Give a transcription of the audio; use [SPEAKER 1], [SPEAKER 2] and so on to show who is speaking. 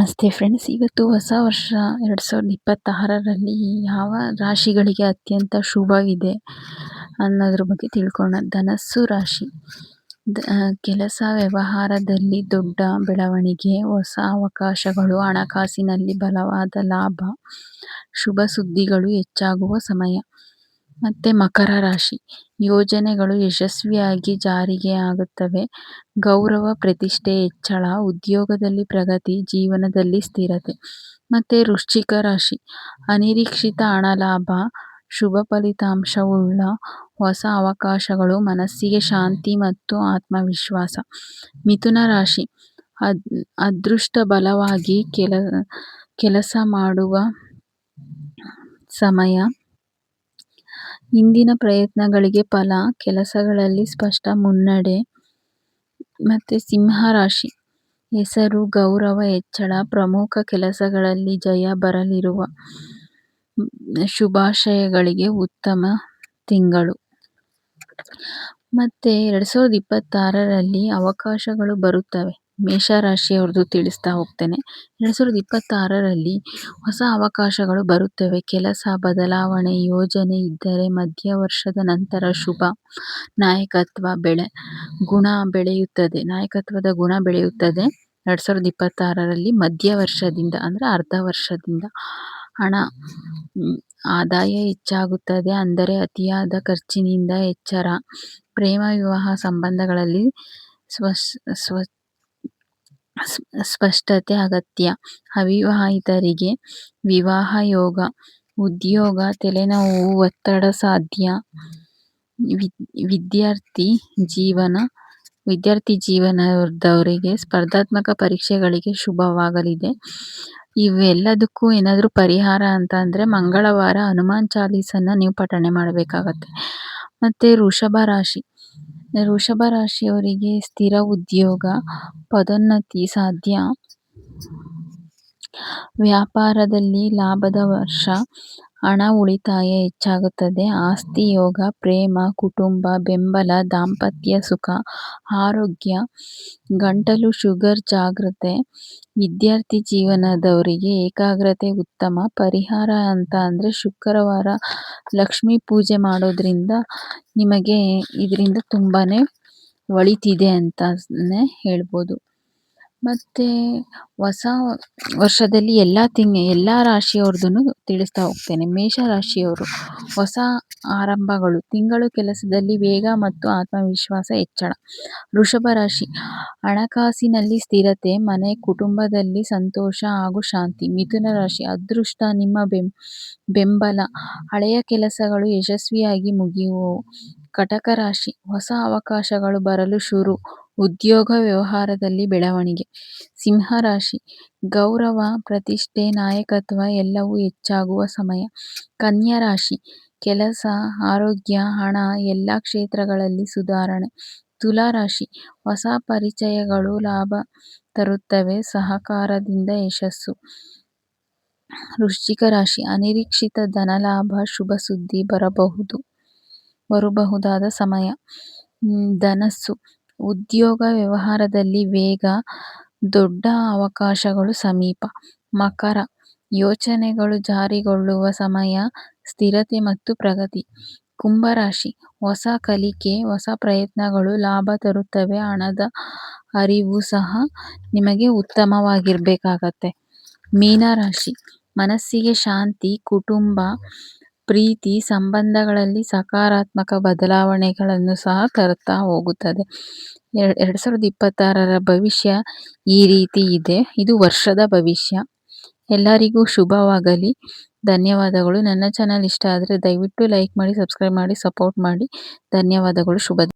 [SPEAKER 1] ನಮಸ್ತೆ ಫ್ರೆಂಡ್ಸ್ ಇವತ್ತು ಹೊಸ ವರ್ಷ ಎರಡು ಸಾವಿರದ ಇಪ್ಪತ್ತಾರರಲ್ಲಿ ಯಾವ ರಾಶಿಗಳಿಗೆ ಅತ್ಯಂತ ಶುಭವಿದೆ ಅನ್ನೋದ್ರ ಬಗ್ಗೆ ತಿಳ್ಕೊಳ್ಳೋಣ ಧನಸ್ಸು ರಾಶಿ. ಕೆಲಸ ವ್ಯವಹಾರದಲ್ಲಿ ದೊಡ್ಡ ಬೆಳವಣಿಗೆ, ಹೊಸ ಅವಕಾಶಗಳು, ಹಣಕಾಸಿನಲ್ಲಿ ಬಲವಾದ ಲಾಭ, ಶುಭ ಸುದ್ದಿಗಳು ಹೆಚ್ಚಾಗುವ ಸಮಯ. ಮತ್ತು ಮಕರ ರಾಶಿ. ಯೋಜನೆಗಳು ಯಶಸ್ವಿಯಾಗಿ ಜಾರಿಗೆ ಆಗುತ್ತವೆ. ಗೌರವ, ಪ್ರತಿಷ್ಠೆ, ಹೆಚ್ಚಳ, ಉದ್ಯೋಗದಲ್ಲಿ ಪ್ರಗತಿ, ಜೀವನದಲ್ಲಿ ಸ್ಥಿರತೆ. ಮತ್ತು ವೃಶ್ಚಿಕ ರಾಶಿ. ಅನಿರೀಕ್ಷಿತ ಹಣ ಲಾಭ, ಶುಭ ಫಲಿತಾಂಶವುಳ್ಳ ಹೊಸ ಅವಕಾಶಗಳು, ಮನಸ್ಸಿಗೆ ಶಾಂತಿ ಮತ್ತು ಆತ್ಮವಿಶ್ವಾಸ. ಮಿಥುನ ರಾಶಿ. ಅದ್, ಅದೃಷ್ಟ ಬಲವಾಗಿ ಕೆಲ, ಕೆಲಸ ಮಾಡುವ ಸಮಯ. ಇಂದಿನ ಪ್ರಯತ್ನಗಳಿಗೆ ಫಲ, ಕೆಲಸಗಳಲ್ಲಿ ಸ್ಪಷ್ಟ ಮುನ್ನಡೆ. ಮತ್ತು ಸಿಂಹ ರಾಶಿ ಹೆಸರು, ಗೌರವ, ಹೆಚ್ಚಳ, ಪ್ರಮುಖ ಕೆಲಸಗಳಲ್ಲಿ ಜಯ ಬರಲಿರುವ ಶುಭಾಶಯಗಳಿಗೆ ಉತ್ತಮ ತಿಂಗಳು. ಮತ್ತು ಎರಡು ಸಾವಿರದ ಇಪ್ಪತ್ತಾರರಲ್ಲಿ ಅವಕಾಶಗಳು ಬರುತ್ತವೆ. ಮೇಷರಾಶಿಯವ್ರದ್ದು ತಿಳಿಸ್ತಾ ಹೋಗ್ತೇನೆ. ಎರಡು ಸಾವಿರದ ಇಪ್ಪತ್ತಾರರಲ್ಲಿ ಹೊಸ ಅವಕಾಶಗಳು ಬರುತ್ತವೆ. ಕೆಲಸ, ಬದಲಾವಣೆ, ಯೋಜನೆ ಇದ್ದರೆ ಮಧ್ಯ ವರ್ಷದ ನಂತರ ಶುಭ. ನಾಯಕತ್ವ ಬೆಳೆ, ಗುಣ ಬೆಳೆಯುತ್ತದೆ. ನಾಯಕತ್ವದ ಗುಣ ಬೆಳೆಯುತ್ತದೆ. ಎರಡು ಸಾವಿರದ ಇಪ್ಪತ್ತಾರರಲ್ಲಿ ಮಧ್ಯ ವರ್ಷದಿಂದ ಅಂದರೆ ಅರ್ಧ ವರ್ಷದಿಂದ ಹಣ ಆದಾಯ ಹೆಚ್ಚಾಗುತ್ತದೆ. ಅಂದರೆ ಅತಿಯಾದ ಖರ್ಚಿನಿಂದ ಎಚ್ಚರ. ಪ್ರೇಮ, ವಿವಾಹ ಸಂಬಂಧಗಳಲ್ಲಿ ಸ್ವಸ್ ಸ್ವ ಸ್ಪಷ್ಟತೆ ಅಗತ್ಯ. ಅವಿವಾಹಿತರಿಗೆ ವಿವಾಹ ಯೋಗ, ಉದ್ಯೋಗ, ತಲೆನೋವು, ಒತ್ತಡ ಸಾಧ್ಯ. ವಿದ್ಯಾರ್ಥಿ ಜೀವನ, ವಿದ್ಯಾರ್ಥಿ ಜೀವನದವರಿಗೆ ಸ್ಪರ್ಧಾತ್ಮಕ ಪರೀಕ್ಷೆಗಳಿಗೆ ಶುಭವಾಗಲಿದೆ. ಇವೆಲ್ಲದಕ್ಕೂ ಏನಾದರೂ ಪರಿಹಾರ ಅಂತ ಅಂದರೆ ಮಂಗಳವಾರ ಹನುಮಾನ್ ಚಾಲೀಸನ್ನು ನೀವು ಪಠಣೆ ಮಾಡಬೇಕಾಗತ್ತೆ. ಮತ್ತು ವೃಷಭ ರಾಶಿ. ವೃಷಭ ರಾಶಿಯವರಿಗೆ ಸ್ಥಿರ ಉದ್ಯೋಗ ಪದೋನ್ನತಿ ಸಾಧ್ಯ. ವ್ಯಾಪಾರದಲ್ಲಿ ಲಾಭದ ವರ್ಷ ಹಣ ಉಳಿತಾಯ ಹೆಚ್ಚಾಗುತ್ತದೆ. ಆಸ್ತಿ, ಯೋಗ, ಪ್ರೇಮ, ಕುಟುಂಬ, ಬೆಂಬಲ, ದಾಂಪತ್ಯ, ಸುಖ, ಆರೋಗ್ಯ, ಗಂಟಲು, ಶುಗರ್, ಜಾಗ್ರತೆ. ವಿದ್ಯಾರ್ಥಿ ಜೀವನದವರಿಗೆ ಏಕಾಗ್ರತೆ ಉತ್ತಮ. ಪರಿಹಾರ ಅಂತ ಅಂದರೆ ಶುಕ್ರವಾರ ಲಕ್ಷ್ಮೀ ಪೂಜೆ ಮಾಡೋದ್ರಿಂದ ನಿಮಗೆ ಇದರಿಂದ ತುಂಬಾ ಒಳಿತಿದೆ ಅಂತ ಹೇಳ್ಬೋದು. ಮತ್ತು ಹೊಸ ವರ್ಷದಲ್ಲಿ ಎಲ್ಲ ತಿಂಗ, ಎಲ್ಲ ರಾಶಿಯವ್ರದ್ದು ತಿಳಿಸ್ತಾ ಹೋಗ್ತೇನೆ. ಮೇಷ ರಾಶಿಯವರು ಹೊಸ ಆರಂಭಗಳು, ತಿಂಗಳು ಕೆಲಸದಲ್ಲಿ ವೇಗ ಮತ್ತು ಆತ್ಮವಿಶ್ವಾಸ ಹೆಚ್ಚಳ. ವೃಷಭ ರಾಶಿ ಹಣಕಾಸಿನಲ್ಲಿ ಸ್ಥಿರತೆ, ಮನೆ, ಕುಟುಂಬದಲ್ಲಿ ಸಂತೋಷ ಹಾಗೂ ಶಾಂತಿ. ಮಿಥುನ ರಾಶಿ ಅದೃಷ್ಟ, ನಿಮ್ಮ ಬೆಂಬಲ. ಹಳೆಯ ಕೆಲಸಗಳು ಯಶಸ್ವಿಯಾಗಿ ಮುಗಿಯುವವು. ಕಟಕ ರಾಶಿ ಹೊಸ ಅವಕಾಶಗಳು ಬರಲು ಶುರು. ಉದ್ಯೋಗ ವ್ಯವಹಾರದಲ್ಲಿ ಬೆಳವಣಿಗೆ. ಸಿಂಹ ರಾಶಿ ಗೌರವ, ಪ್ರತಿಷ್ಠೆ, ನಾಯಕತ್ವ ಎಲ್ಲವೂ ಹೆಚ್ಚಾಗುವ ಸಮಯ. ಕನ್ಯಾ ರಾಶಿ. ಕೆಲಸ, ಆರೋಗ್ಯ, ಹಣ ಎಲ್ಲ ಕ್ಷೇತ್ರಗಳಲ್ಲಿ ಸುಧಾರಣೆ. ತುಲಾ ರಾಶಿ. ಹೊಸ ಪರಿಚಯಗಳು ಲಾಭ ತರುತ್ತವೆ, ಸಹಕಾರದಿಂದ ಯಶಸ್ಸು. ವೃಶ್ಚಿಕ ರಾಶಿ. ಅನಿರೀಕ್ಷಿತ ಧನಲಾಭ, ಶುಭ ಸುದ್ದಿ ಬರಬಹುದು, ಬರಬಹುದಾದ ಸಮಯ. ಧನಸ್ಸು. ಉದ್ಯೋಗ ವ್ಯವಹಾರದಲ್ಲಿ ವೇಗ, ದೊಡ್ಡ ಅವಕಾಶಗಳು ಸಮೀಪ. ಮಕರ, ಯೋಚನೆಗಳು ಜಾರಿಗೊಳ್ಳುವ ಸಮಯ, ಸ್ಥಿರತೆ ಮತ್ತು ಪ್ರಗತಿ. ಕುಂಭರಾಶಿ, ಹೊಸ ಕಲಿಕೆ, ಹೊಸ ಪ್ರಯತ್ನಗಳು, ಲಾಭ ತರುತ್ತವೆ, ಹಣದ ಅರಿವು ಸಹ ನಿಮಗೆ ಉತ್ತಮವಾಗಿರಬೇಕಾಗತ್ತೆ. ಮೀನರಾಶಿ, ಮನಸ್ಸಿಗೆ ಶಾಂತಿ, ಕುಟುಂಬ ಪ್ರೀತಿ ಸಂಬಂಧಗಳಲ್ಲಿ ಸಕಾರಾತ್ಮಕ ಬದಲಾವಣೆಗಳನ್ನು ಸಹ ತರುತ್ತಾ ಹೋಗುತ್ತದೆ. ಎರಡು ಸಾವಿರದ ಇಪ್ಪತ್ತಾರರ ಭವಿಷ್ಯ ಈ ರೀತಿ ಇದೆ. ಇದು ವರ್ಷದ ಭವಿಷ್ಯ. ಎಲ್ಲರಿಗೂ ಶುಭವಾಗಲಿ. ಧನ್ಯವಾದಗಳು. ನನ್ನ ಚಾನಲ್ ಇಷ್ಟ ಆದರೆ ದಯವಿಟ್ಟು ಲೈಕ್ ಮಾಡಿ, ಸಬ್ಸ್ಕ್ರೈಬ್ ಮಾಡಿ, ಸಪೋರ್ಟ್ ಮಾಡಿ. ಧನ್ಯವಾದಗಳು. ಶುಭ